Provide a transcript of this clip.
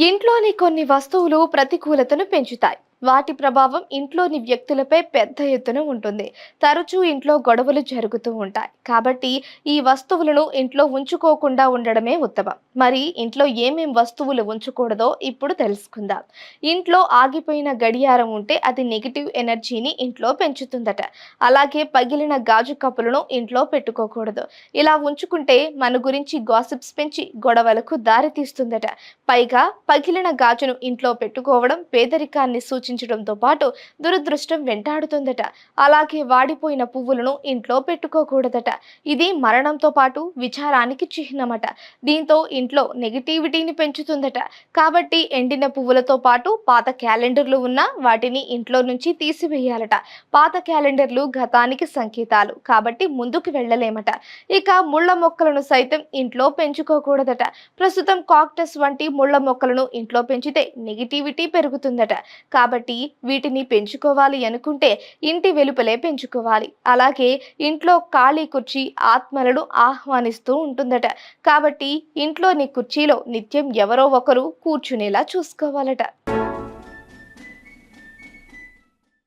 ఇంట్లోని కొన్ని వస్తువులు ప్రతికూలతను పెంచుతాయి. వాటి ప్రభావం ఇంట్లోని వ్యక్తులపై పెద్ద ఎత్తున ఉంటుంది. తరచూ ఇంట్లో గొడవలు జరుగుతూ ఉంటాయి. కాబట్టి ఈ వస్తువులను ఇంట్లో ఉంచుకోకుండా ఉండడమే ఉత్తమం. మరి ఇంట్లో ఏమేం వస్తువులు ఉంచకూడదో ఇప్పుడు తెలుసుకుందాం. ఇంట్లో ఆగిపోయిన గడియారం ఉంటే అది నెగిటివ్ ఎనర్జీని ఇంట్లో పెంచుతుందట. అలాగే పగిలిన గాజు కప్పులను ఇంట్లో పెట్టుకోకూడదు. ఇలా ఉంచుకుంటే మన గురించి గాసిప్స్ పెంచి గొడవలకు దారితీస్తుందట. పైగా పగిలిన గాజును ఇంట్లో పెట్టుకోవడం పేదరికాన్ని సూచి ఆలోచించడంతో పాటు దురదృష్టం వెంటాడుతుందట. అలాగే వాడిపోయిన పువ్వులను ఇంట్లో పెట్టుకోకూడదట. ఇది మరణంతో పాటు విచారానికి చిహ్నమట. దీంతో ఇంట్లో నెగిటివిటీని పెంచుతుందట. కాబట్టి ఎండిన పువ్వులతో పాటు పాత క్యాలెండర్లు ఉన్నా వాటిని ఇంట్లో నుంచి తీసివేయాలట. పాత క్యాలెండర్లు గతానికి సంకేతాలు. కాబట్టి ముందుకు వెళ్ళలేమట. ఇక ముళ్ళ మొక్కలను సైతం ఇంట్లో పెంచుకోకూడదట. ప్రస్తుతం కాక్టస్ వంటి ముళ్ళ మొక్కలను ఇంట్లో పెంచితే నెగిటివిటీ పెరుగుతుందట. కాబట్టి వీటిని పెంచుకోవాలి అనుకుంటే ఇంటి వెలుపలే పెంచుకోవాలి. అలాగే ఇంట్లో ఖాళీ కుర్చీ ఆత్మలను ఆహ్వానిస్తూ ఉంటుందట. కాబట్టి ఇంట్లోని కుర్చీలో నిత్యం ఎవరో ఒకరు కూర్చునేలా చూసుకోవాలట.